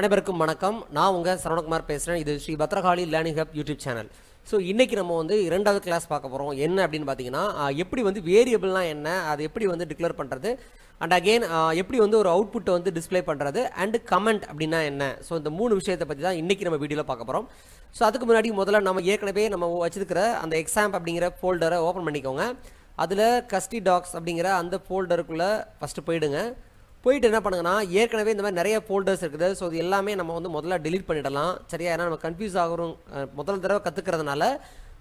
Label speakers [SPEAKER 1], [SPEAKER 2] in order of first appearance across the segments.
[SPEAKER 1] அனைவருக்கும் வணக்கம். நான் உங்கள் சரவணகுமார் பேசுகிறேன் இது Sri Bhadrakali learning hub YouTube channel so இன்றைக்கி நம்ம வந்து இரண்டாவது கிளாஸ் பார்க்க போகிறோம் என்ன அப்படின்னு பார்த்தீங்கன்னா எப்படி வந்து வேரியபிள்னா என்ன அது எப்படி வந்து டிக்ளேர் பண்ணுறது அண்ட் அகெயின் எப்படி வந்து ஒரு அவுட்புட்டை வந்து டிஸ்ப்ளே பண்ணுறது அண்ட் கமெண்ட் அப்படின்னா என்ன. ஸோ இந்த மூணு விஷயத்தை பற்றி தான் இன்றைக்கி நம்ம வீடியோவில் பார்க்க போகிறோம் ஸோ அதுக்கு முன்னாடி முதல்ல நம்ம ஏற்கனவே நம்ம வச்சிருக்கிற அந்த எக்ஸாம் அப்படிங்கிற ஃபோல்டரை ஓப்பன் பண்ணிக்கோங்க. அதில் கஸ்டி டாக்ஸ் அப்படிங்கிற அந்த ஃபோல்டருக்குள்ளே ஃபஸ்ட்டு போயிடுங்க. போயிட்டு என்ன பண்ணுங்கன்னா ஏற்கனவே இந்த மாதிரி நிறைய ஃபோல்டர்ஸ் இருக்குது. ஸோ இது எல்லாமே நம்ம வந்து முதல்ல டிலீட் பண்ணிடலாம். சரியா? ஏன்னா நம்ம கன்ஃபியூஸ் ஆகிறோம் முதல் தடவை கற்றுக்கிறதுனால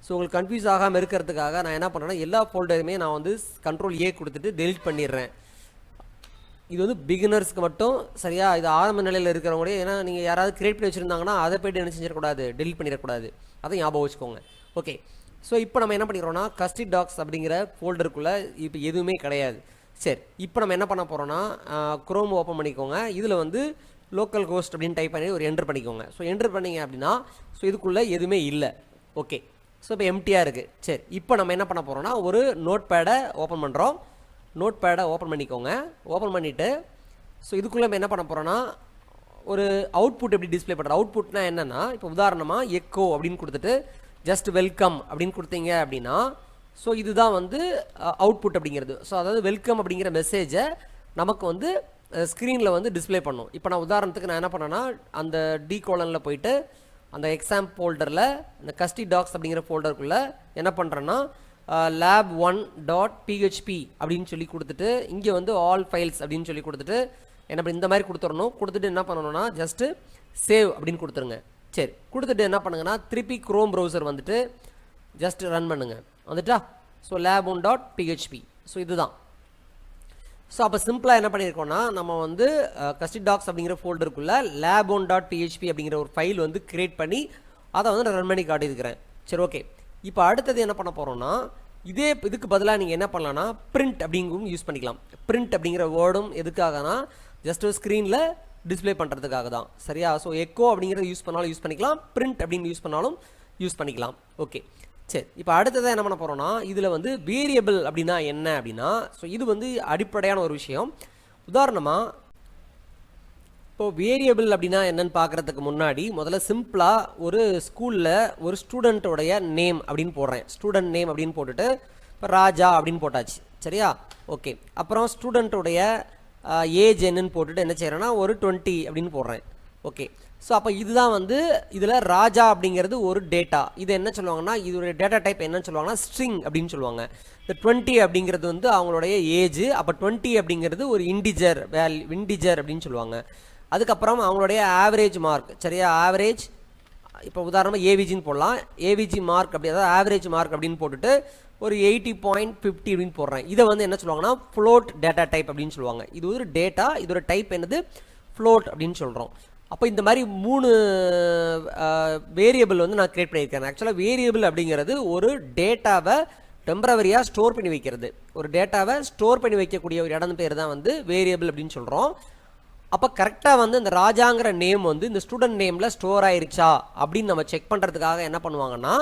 [SPEAKER 1] ஸோ உங்களுக்கு கன்ஃபியூஸ் ஆகாமல் இருக்கிறதுக்காக நான் என்ன பண்ணுறேன்னா எல்லா ஃபோல்டருமே நான் வந்து கண்ட்ரோல் ஏ கொடுத்துட்டு டெலிட் பண்ணிடுறேன். இது வந்து பிகினர்ஸ்க்கு மட்டும் சரியா? இது ஆரம்ப நிலையில் இருக்கிறவங்களே ஏன்னா நீங்கள் யாராவது கிரியேட் பண்ணி வச்சுருந்தாங்கன்னா அதை போய்ட்டு என்ன செஞ்சிடக்கூடாது? டெலிட் பண்ணிடக்கூடாது. அதை ஞாபகம் வச்சுக்கோங்க. ஓகே ஸோ இப்போ நம்ம என்ன பண்ணிக்கிறோம்னா கஸ்டி டாக்ஸ் அப்படிங்கிற ஃபோல்டருக்குள்ளே இப்போ எதுவுமே கிடையாது. சரி இப்போ நம்ம என்ன பண்ண போகிறோம்னா குரோம் ஓப்பன் பண்ணிக்கோங்க. இதில் வந்து லோக்கல் கோஸ்ட் அப்படின்னு டைப் பண்ணி ஒரு என்டர் பண்ணிக்கோங்க. ஸோ என்டர் பண்ணிங்க அப்படின்னா ஸோ இதுக்குள்ளே எதுவுமே இல்லை. ஓகே ஸோ இப்போ எம்டியாக இருக்குது சரி இப்போ நம்ம என்ன பண்ண போகிறோம்னா ஒரு நோட் பேடை ஓப்பன் பண்ணுறோம் நோட் பேடை ஓப்பன் பண்ணிக்கோங்க. ஓப்பன் பண்ணிவிட்டு ஸோ இதுக்குள்ளே நம்ம என்ன பண்ண போகிறோன்னா ஒரு அவுட்புட் எப்படி டிஸ்ப்ளே பண்ணுறது அவுட்புட்னா என்னென்னா இப்போ உதாரணமாக எக்கோ அப்படின்னு கொடுத்துட்டு ஜஸ்ட் வெல்கம் அப்படின்னு கொடுத்தீங்க அப்படின்னா ஸோ இதுதான் வந்து அவுட்புட் அப்படிங்கிறது. ஸோ அதாவது வெல்கம் அப்படிங்கிற மெசேஜை நமக்கு வந்து ஸ்க்ரீனில் வந்து டிஸ்ப்ளே பண்ணும். இப்போ நான் உதாரணத்துக்கு நான் என்ன பண்ணேன்னா அந்த டி கோலனில் போயிட்டு அந்த எக்ஸாம் ஃபோல்டரில் இந்த கஸ்டி டாக்ஸ் அப்படிங்கிற ஃபோல்டருக்குள்ளே என்ன பண்ணுறேன்னா லேப் ஒன் டாட் பிஹெச்பி அப்படின்னு சொல்லி கொடுத்துட்டு இங்கே வந்து ஆல் ஃபைல்ஸ் அப்படின்னு சொல்லி கொடுத்துட்டு என்ன இந்த மாதிரி கொடுத்துடணும். கொடுத்துட்டு என்ன பண்ணணும்னா ஜஸ்ட்டு சேவ் அப்படின்னு கொடுத்துருங்க. சரி கொடுத்துட்டு என்ன பண்ணுங்கன்னா திருப்பி குரோம் ப்ரௌசர் வந்துட்டு ஜஸ்ட் ரன் பண்ணுங்கள் வந்துட்டா? So lab one dot PHP so இதுதான். ஸோ அப்போ சிம்பிளாக என்ன பண்ணியிருக்கோம்னா நம்ம வந்து கஸ்டி டாக்ஸ் அப்படிங்கிற ஃபோல்டருக்குள்ளே லேப் ஒன் டாட் பிஹெச்பி அப்படிங்கிற ஒரு ஃபைல் வந்து கிரியேட் பண்ணி அதை வந்து நான் ரன் பண்ணி காட்டியிருக்கிறேன். சரி ஓகே இப்போ அடுத்தது என்ன பண்ண போகிறோம்னா இதே இதுக்கு பதிலாக நீங்கள் என்ன பண்ணலாம்னா பிரிண்ட் அப்படிங்கும் யூஸ் பண்ணிக்கலாம். பிரிண்ட் அப்படிங்கிற வேர்டும் எதுக்காகனா ஜஸ்ட் ஒரு ஸ்க்ரீனில் டிஸ்ப்ளே பண்ணுறதுக்காக தான். சரியா? ஸோ எக்கோ அப்படிங்கிறத யூஸ் பண்ணாலும் யூஸ் பண்ணிக்கலாம் பிரிண்ட் அப்படின்னு யூஸ் பண்ணாலும் யூஸ் பண்ணிக்கலாம். ஓகே சரி இப்போ அடுத்ததாக என்ன பண்ண போகிறோம்னா இதில் வந்து வேரியபிள் அப்படின்னா என்ன அப்படின்னா ஸோ இது வந்து அடிப்படையான ஒரு விஷயம். உதாரணமாக இப்போது வேரியபிள் அப்படின்னா என்னன்னு பார்க்குறதுக்கு முன்னாடி முதல்ல சிம்பிளாக ஒரு ஸ்கூலில் ஒரு ஸ்டூடெண்ட்டோடைய நேம் அப்படின்னு போடுறேன். ஸ்டூடெண்ட் நேம் அப்படின்னு போட்டுட்டு இப்போ ராஜா அப்படின்னு போட்டாச்சு. சரியா? ஓகே அப்புறம் ஸ்டூடெண்ட்டோடைய ஏஜ் என்னன்னு போட்டுட்டு என்ன செய்கிறேன்னா ஒரு டுவெண்ட்டி அப்படின்னு போடுறேன். ஓகே ஸோ அப்போ இதுதான் வந்து இதில் ராஜா அப்படிங்கிறது ஒரு டேட்டா இது என்ன சொல்லுவாங்கன்னா இதோடைய டேட்டா டைப் என்னன்னு சொல்லுவாங்கன்னா ஸ்ட்ரிங் அப்படின்னு சொல்லுவாங்க. இந்த டுவெண்ட்டி அப்படிங்கிறது வந்து அவங்களுடைய ஏஜ் அப்போ டுவெண்ட்டி அப்படிங்கிறது ஒரு இண்டிஜர் வேல் இண்டிஜர் அப்படின்னு சொல்லுவாங்க. அதுக்கப்புறம் அவங்களுடைய ஆவரேஜ் மார்க் சரியா? ஆவரேஜ் இப்போ உதாரணமாக ஏவிஜின்னு போடலாம். ஏவிஜி மார்க் அப்படி அதாவது ஆவரேஜ் மார்க் அப்படின்னு போட்டுட்டு ஒரு எயிட்டி பாயிண்ட் ஃபிஃப்டி அப்படின்னு போடுறேன். இதை வந்து என்ன சொல்லுவாங்கன்னா ஃப்ளோட் டேட்டா டைப் அப்படின்னு சொல்லுவாங்க. இது ஒரு டேட்டா இதோட டைப் என்னது? ஃப்ளோட் அப்படின்னு சொல்கிறோம் அப்போ இந்த மாதிரி மூணு வேரியபிள் வந்து நான் கிரியேட் பண்ணியிருக்கேன். ஆக்சுவலாக வேரியபிள் அப்படிங்கிறது ஒரு டேட்டாவை டெம்பரவரியாக ஸ்டோர் பண்ணி வைக்கிறது. ஒரு டேட்டாவை ஸ்டோர் பண்ணி வைக்கக்கூடிய ஒரு இடம் பேர் தான் வந்து வேரியபிள் அப்படின்னு சொல்கிறோம் அப்போ கரெக்டாக வந்து இந்த ராஜாங்கிற நேம் வந்து இந்த ஸ்டூடெண்ட் நேமில் ஸ்டோர் ஆயிருச்சா அப்படின்னு நம்ம செக் பண்ணுறதுக்காக என்ன பண்ணுவாங்கன்னா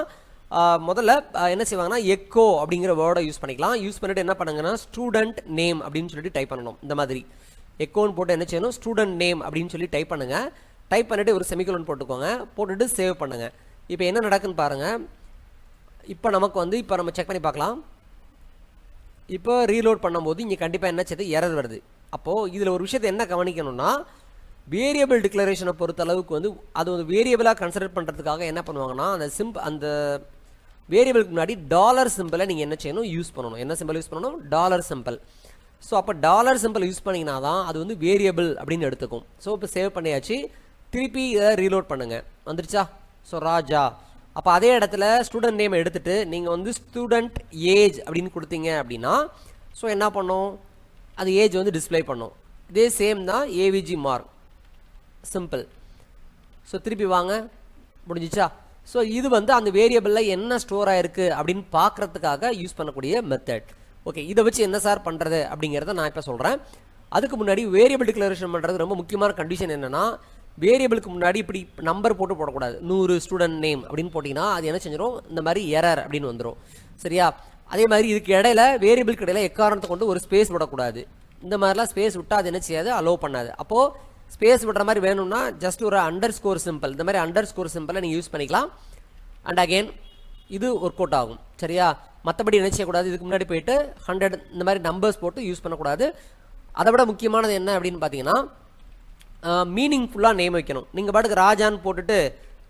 [SPEAKER 1] முதல்ல என்ன செய்வாங்கன்னா எக்கோ அப்படிங்கிற வேர்டை யூஸ் பண்ணிக்கலாம். யூஸ் பண்ணிவிட்டு என்ன பண்ணுங்கன்னா ஸ்டூடெண்ட் நேம் அப்படின்னு சொல்லிட்டு டைப் பண்ணணும். இந்த மாதிரி. எக்கோன்னு போட்டு என்ன செய்யணும்? ஸ்டூடெண்ட் நேம் அப்படின்னு சொல்லி டைப் பண்ணுங்கள் டைப் பண்ணிவிட்டு ஒரு செமிகோலன் போட்டுக்கோங்க. போட்டுட்டு சேவ் பண்ணுங்கள் இப்போ என்ன நடக்குன்னு பாருங்கள் இப்போ நமக்கு வந்து இப்போ நம்ம செக் பண்ணி பார்க்கலாம். இப்போ ரீலோட் பண்ணும்போது இங்கே கண்டிப்பாக என்ன செய்யுது? எரர் வருது. அப்போது இதில் ஒரு விஷயத்தை என்ன கவனிக்கணும்னா வேரியபிள் டிக்ளரேஷனை பொறுத்த அளவுக்கு வந்து அது வந்து வேரியபிளாக கன்சிடர் பண்ணுறதுக்காக என்ன பண்ணுவாங்கன்னா அந்த சிம்ப் அந்த வேரியபிளுக்கு முன்னாடி டாலர் சிம்பிளை நீங்கள் என்ன செய்யணும்? யூஸ் பண்ணணும். என்ன சிம்பிள் யூஸ் பண்ணணும்? டாலர் சிம்பிள் ஸோ அப்போ டாலர் சிம்பிள் யூஸ் பண்ணிங்கன்னா தான் அது வந்து வேரியபிள் அப்படின்னு எடுத்துக்கும். ஸோ இப்போ சேவ் பண்ணியாச்சு. திருப்பி இதை ரீலோட் பண்ணுங்கள் வந்துருச்சா? ஸோ ராஜா. அப்போ அதே இடத்துல ஸ்டூடெண்ட் நேம் எடுத்துகிட்டு நீங்கள் வந்து ஸ்டூடெண்ட் ஏஜ் அப்படின்னு கொடுத்தீங்க அப்படின்னா ஸோ என்ன பண்ணும்? அது ஏஜ் வந்து டிஸ்ப்ளே பண்ணும். இதே சேம் தான் ஏவிஜி மார்க் சிம்பிள் ஸோ திருப்பி வாங்க. முடிஞ்சிச்சா? ஸோ இது வந்து அந்த வேரியபிளில் என்ன ஸ்டோர் ஆகிருக்கு அப்படின்னு பார்க்கறதுக்காக யூஸ் பண்ணக்கூடிய மெத்தட் ஓகே இதை வச்சு என்ன சார் பண்ணுறது அப்படிங்கிறத நான் இப்போ சொல்கிறேன் அதுக்கு முன்னாடி வேரியபிள் டிக்ளரேஷன் பண்ணுறது ரொம்ப முக்கியமான கண்டிஷன் என்னென்னா வேரியபிளுக்கு முன்னாடி இப்படி நம்பர் போட்டு போடக்கூடாது. நூறு ஸ்டூடெண்ட் நேம் அப்படின்னு போட்டிங்கன்னா அது என்ன செஞ்சிடும் இந்த மாதிரி எரர் அப்படின்னு வந்துடும் சரியா? அதே மாதிரி இதுக்கு இடையில வேரியபிளுக்கு இடையில எக்காரணத்தை கொண்டு ஒரு ஸ்பேஸ் விடக்கூடாது. இந்த மாதிரிலாம் ஸ்பேஸ் விட்டால் அது என்ன செய்யாது? அலோவ் பண்ணாது. அப்போது ஸ்பேஸ் விடுற மாதிரி வேணும்னா ஜஸ்ட் ஒரு அண்டர் ஸ்கோர் சிம்பிள் இந்த மாதிரி அண்டர் ஸ்கோர் சிம்பிளை நீங்கள் யூஸ் பண்ணிக்கலாம். அண்ட் அகெயின் இது ஒர்க் அவுட் ஆகும். சரியா? மற்றபடி என்ன செய்யக்கூடாது? இதுக்கு முன்னாடி போயிட்டு ஹண்ட்ரட் இந்த மாதிரி நம்பர்ஸ் போட்டு யூஸ் பண்ணக்கூடாது. அதை விட முக்கியமானது என்ன அப்படின்னு பார்த்தீங்கன்னா மீனிங்ஃபுல்லாக நேம் வைக்கணும். நீங்கள் பாட்டுக்கு ராஜான்னு போட்டுட்டு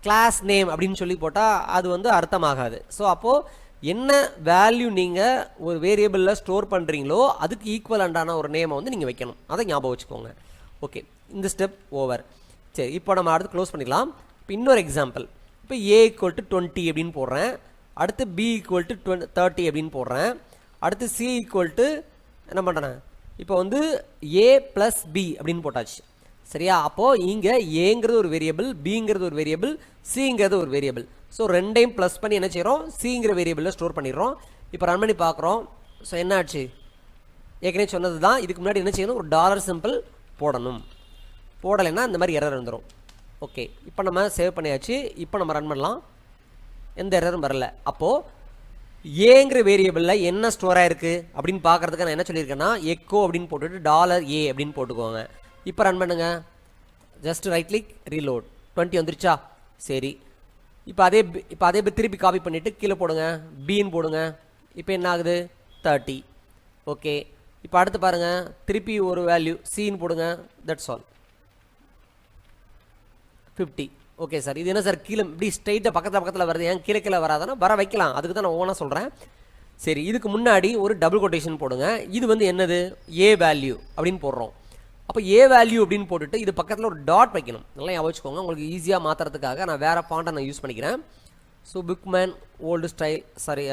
[SPEAKER 1] கிளாஸ் நேம் அப்படின்னு சொல்லி போட்டால் அது வந்து அர்த்தமாகாது. ஸோ அப்போது என்ன வேல்யூ நீங்கள் ஒரு வேரியபிளில் ஸ்டோர் பண்ணுறீங்களோ அதுக்கு ஈக்குவலண்டான ஒரு நேமை வந்து நீங்கள் வைக்கணும். அதை ஞாபகம் வச்சுக்கோங்க. ஓகே இந்த ஸ்டெப் ஓவர் சரி இப்போ நம்ம அடுத்து க்ளோஸ் பண்ணிக்கலாம். இப்போ இன்னொரு எக்ஸாம்பிள் இப்போ ஏ ஈக்குவல் டு டுவெண்ட்டி அப்படின்னு போடுறேன். அடுத்து B equal to twenty thirty அப்படின்னு போடுறேன். அடுத்து சி ஈக்குவல் டு என்ன பண்ணுறேன் இப்போ வந்து ஏ ப்ளஸ் பி அப்படின்னு போட்டாச்சு. சரியா? அப்போது இங்கே ஏங்கிறது ஒரு வேரியபிள் பிங்கிறது ஒரு வேரியபிள் சிங்கிறது ஒரு வேரியபிள் ஸோ ரெண்டையும் ப்ளஸ் பண்ணி என்ன செய்கிறோம் சிங்கிற வேரியபிளில் ஸ்டோர் பண்ணிடுறோம். இப்போ ரன் பண்ணி பார்க்குறோம். ஸோ என்ன ஆச்சு? ஏற்கனவே சொன்னது தான் இதுக்கு முன்னாடி என்ன செய்யணும்? ஒரு டாலர் சிம்பிள் போடணும். போடலைன்னா இந்த மாதிரி எரர் வந்துடும் ஓகே இப்போ நம்ம சேவ் பண்ணியாச்சு. இப்போ நம்ம ரன் பண்ணலாம். எந்த எரரும் வரல. அப்போது ஏங்கிற வேரியபிளில் என்ன ஸ்டோர் ஆயிருக்கு அப்படின்னு பார்க்கறதுக்கு நான் என்ன சொல்லியிருக்கேன்னா எக்கோ அப்படின்னு போட்டுட்டு டாலர் ஏ அப்படின்னு போட்டுக்கோங்க. இப்போ ரன் பண்ணுங்க. Just right click reload twenty வந்துருச்சா? சரி. இப்போ அதே இப்போ அதே திருப்பி காப்பி பண்ணிவிட்டு கீழே போடுங்க. பீன் போடுங்க. இப்போ என்ன ஆகுது? தேர்ட்டி ஓகே இப்போ அடுத்து பாருங்கள் திருப்பி ஒரு வேல்யூ சீன் போடுங்க. That's all fifty okay sir இது என்ன சார் கீழே இப்படி ஸ்ட்ரைட்டாக பக்கத்தில் பக்கத்தில் வருது. ஏன் கீழே கீழே வராதுன்னா வர வைக்கலாம். அதுக்கு தான் நான் ஓனாக சொல்கிறேன் சரி இதுக்கு முன்னாடி ஒரு டபுள் கொட்டேஷன் போடுங்க. இது வந்து என்னது? ஏ வேல்யூ அப்படின்னு போடுறோம். அப்போ ஏ வேல்யூ அப்படின்னு போட்டுட்டு இது பக்கத்தில் ஒரு டாட் வைக்கணும். நல்லா ஞாபகம் வச்சுக்கோங்க. உங்களுக்கு ஈஸியாக மாற்றுறதுக்காக நான் வேறு ஃபாண்ட்டை நான் யூஸ் பண்ணிக்கிறேன். So Bookman old style sorry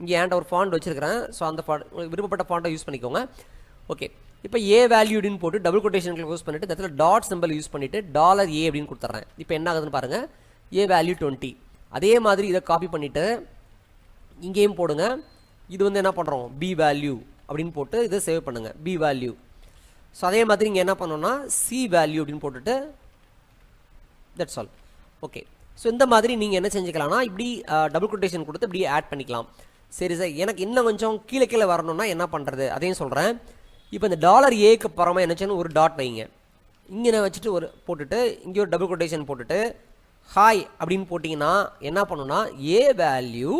[SPEAKER 1] இங்கே ஏன்ட ஒரு ஃபாண்ட் வச்சுருக்கிறேன். ஸோ அந்த ஃபாண்ட் உங்களுக்கு விருப்பப்பட்ட ஃபாண்ட்டை யூஸ் பண்ணிக்கோங்க. ஓகே இப்போ ஏ வேல்யூ அப்படின்னு போட்டு டபுள் கொட்டேஷன் யூஸ் பண்ணிட்டு இடத்துல டாட் சிம்பிள் யூஸ் பண்ணிட்டு டாலர் ஏ அப்படின்னு கொடுத்துட்றேன் இப்போ என்ன ஆகுதுன்னு பாருங்கள் ஏ வேல்யூ டுவெண்ட்டி அதே மாதிரி இதை காப்பி பண்ணிவிட்டு இங்கேயும் போடுங்க. இது வந்து என்ன பண்ணுறோம் பி வேல்யூ அப்படின்னு போட்டு இதை சேவ் பண்ணுங்கள் பி வேல்யூ ஸோ அதே மாதிரி இங்கே என்ன பண்ணோன்னா சி வேல்யூ அப்படின்னு போட்டுட்டு தட்ஸ் ஆல் ஓகே ஸோ இந்த மாதிரி நீங்கள் என்ன செஞ்சுக்கலாம்னா இப்படி டபுள் கொட்டேஷன் கொடுத்து இப்படி ஆட் பண்ணிக்கலாம். சரி சார். எனக்கு இன்னும் கொஞ்சம் கீழே கீழே வரணும்னா என்ன பண்ணுறது அதையும் சொல்கிறேன் இப்போ இந்த டாலர் ஏக்கு பரமாக என்னச்சுன்னு ஒரு டாட் வைங்க. இங்கே நான் வச்சுட்டு ஒரு போட்டுட்டு இங்கே ஒரு டபுள் கொட்டேஷன் போட்டுட்டு ஹாய் அப்படின்னு போட்டிங்கன்னா என்ன பண்ணுன்னா ஏ வேல்யூ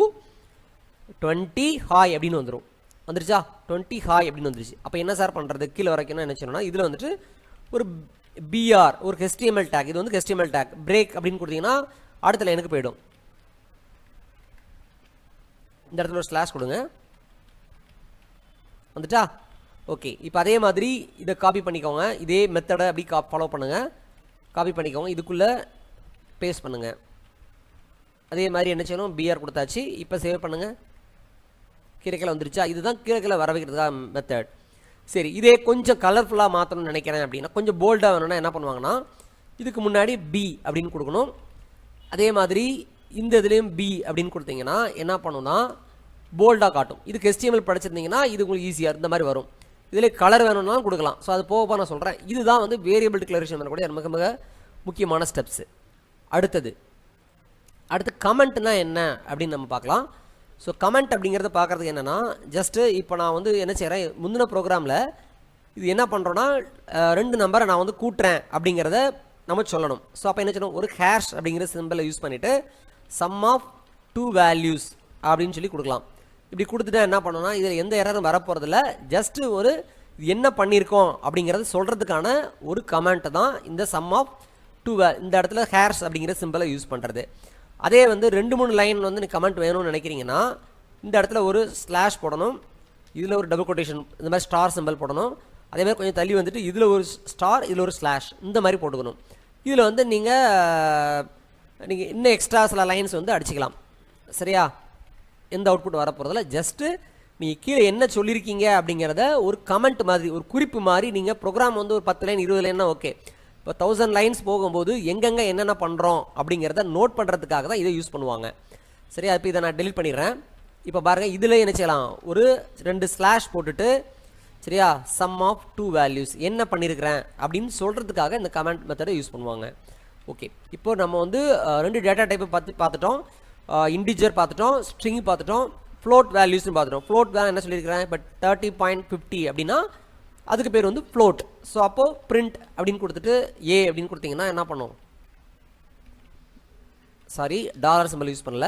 [SPEAKER 1] டுவெண்ட்டி ஹாய் அப்படின்னு வந்துடும் வந்துருச்சா? டுவெண்ட்டி ஹாய் அப்படின்னு வந்துருச்சு. அப்போ என்ன சார் பண்ணுறது கீழே வரைக்கும் என்ன செய்யணும்னா இதில் வந்துட்டு ஒரு பிஆர் ஒரு ஹெஸ்டிஎம்எல் டேக் இது வந்து ஹெஸ்டிஎம்எல் டேக் பிரேக் அப்படின்னு கொடுத்தீங்கன்னா அடுத்த எனக்கு போயிடும். இந்த இடத்துல ஒரு ஸ்லாஷ் கொடுங்க. வந்துட்டா? ஓகே இப்போ அதே மாதிரி இதை காப்பி பண்ணிக்கோங்க. இதே மெத்தடை அப்படி கா ஃபாலோ பண்ணுங்கள் காப்பி பண்ணிக்கோங்க. இதுக்குள்ளே பேஸ்ட் பண்ணுங்கள் அதே மாதிரி என்ன செய்யணும்? பிஆர் கொடுத்தாச்சு. இப்போ சேவ் பண்ணுங்கள் கீரைக்கில் வந்துருச்சா? இதுதான் கீரைக்கில் வர வைக்கிறதுக்காக மெத்தட் சரி இதே கொஞ்சம் கலர்ஃபுல்லாக மாற்றணும்னு நினைக்கிறேன் அப்படின்னா கொஞ்சம் போல்டாக வேணும்னா என்ன பண்ணுவாங்கன்னா இதுக்கு முன்னாடி பி அப்படின்னு கொடுக்கணும். அதே மாதிரி இந்த இதுலேயும் பி அப்படின்னு கொடுத்தீங்கன்னா என்ன பண்ணுன்னா போல்டாக காட்டும். இதுக்கு எஸ்டிஎம்எல் படிச்சிருந்தீங்கன்னா இது உங்களுக்கு ஈஸியாக இந்த மாதிரி வரும். இதில் கலர் வேணும்னாலும் கொடுக்கலாம். ஸோ அது போக போக நான் சொல்கிறேன் இதுதான் வந்து வேரியபிள் டிக்ளரேஷன் பண்ணக்கூடிய மிக மிக முக்கியமான ஸ்டெப்ஸு அடுத்தது அடுத்து கமெண்ட்னா என்ன அப்படின்னு நம்ம பார்க்கலாம். ஸோ கமெண்ட் அப்படிங்கிறத பார்க்குறதுக்கு என்னென்னா ஜஸ்ட்டு இப்போ நான் வந்து என்ன செய்கிறேன் முந்தின ப்ரோக்ராமில் இது என்ன பண்ணுறோன்னா ரெண்டு நம்பரை நான் வந்து கூட்டுறேன் அப்படிங்கிறத நம்ம சொல்லணும். ஸோ அப்போ என்ன சொல்லணும் ஒரு ஹேஷ் அப்படிங்கிற சிம்பிளை யூஸ் பண்ணிவிட்டு சம் ஆஃப் டூ வேல்யூஸ் அப்படின்னு சொல்லி கொடுக்கலாம். இப்படி கொடுத்துட்டா என்ன பண்ணணும்னா இதில் எந்த எரரும் வரப்போகிறதில்ல ஜஸ்ட்டு ஒரு என்ன பண்ணியிருக்கோம் அப்படிங்கிறத சொல்கிறதுக்கான ஒரு கமெண்ட்டு தான் இந்த சம் ஆஃப் டூ இந்த இடத்துல ஹேர்ஸ் அப்படிங்கிற சிம்பிளை யூஸ் பண்ணுறது அதே வந்து ரெண்டு மூணு லைன் வந்து நீ கமெண்ட் வேணும்னு நினைக்கிறீங்கன்னா இந்த இடத்துல ஒரு ஸ்லாஷ் போடணும். இதில் ஒரு டபுள் கொட்டேஷன் இந்த மாதிரி ஸ்டார் சிம்பிள் போடணும். அதே மாதிரி கொஞ்சம் தள்ளி வந்துட்டு இதில் ஒரு ஸ்டார் இதில் ஒரு ஸ்லாஷ் இந்த மாதிரி போட்டுக்கணும். இதில் வந்து நீங்கள் நீங்கள் இன்னும் எக்ஸ்ட்ரா சில லைன்ஸ் வந்து அடிச்சுக்கலாம். சரியா? எந்த அவுட்புட் வரப்போகிறதில்ல ஜஸ்ட்டு நீங்கள் கீழே என்ன சொல்லியிருக்கீங்க அப்படிங்கிறத ஒரு கமெண்ட் மாதிரி ஒரு குறிப்பு மாதிரி நீங்கள் ப்ரோக்ராம் வந்து ஒரு பத்து லைன் இருபது லைன்னா ஓகே இப்போ தௌசண்ட் லைன்ஸ் போகும்போது எங்கெங்கே என்னென்ன பண்ணுறோம் அப்படிங்கிறத நோட் பண்ணுறதுக்காக தான் இதை யூஸ் பண்ணுவாங்க. சரியா? இப்போ இதை நான் டெலிட் பண்ணிடுறேன். இப்போ பாருங்கள் இதில் என்ன செய்யலாம்? ஒரு ரெண்டு ஸ்லாஷ் போட்டுட்டு சரியா? சம் ஆஃப் டூ வேல்யூஸ் என்ன பண்ணியிருக்கிறேன் அப்படின்னு சொல்கிறதுக்காக இந்த கமெண்ட் மெத்தடை யூஸ் பண்ணுவாங்க. ஓகே இப்போ நம்ம வந்து ரெண்டு டேட்டா டைப்பை பார்த்து பார்த்துட்டோம். இண்டிஜர் பார்த்துட்டோம் ஸ்ட்ரிங் பார்த்துட்டோம் ஃப்ளோட் வேல்யூஸ்னு பார்த்துட்டோம். ஃப்ளோட் வேலை என்ன சொல்லியிருக்கிறேன் பட் தேர்ட்டி பாயிண்ட் ஃபிஃப்டி அப்படின்னா அதுக்கு பேர் வந்து ஃப்ளோட் ஸோ அப்போது பிரிண்ட் அப்படின்னு கொடுத்துட்டு ஏ அப்படின்னு கொடுத்தீங்கன்னா என்ன பண்ணும் சாரி டாலர் சிம்பிள் யூஸ் பண்ணல.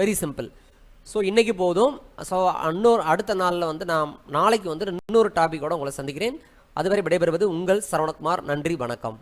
[SPEAKER 1] வெரி சிம்பிள் ஸோ இன்றைக்கி போதும். ஸோ இன்னொரு அடுத்த நாளில் வந்து நான் நாளைக்கு வந்து இன்னொரு டாப்பிக்கோடு உங்களை சந்திக்கிறேன். அதுவரை விடைபெறுவது உங்கள் சரவணகுமார். நன்றி வணக்கம்.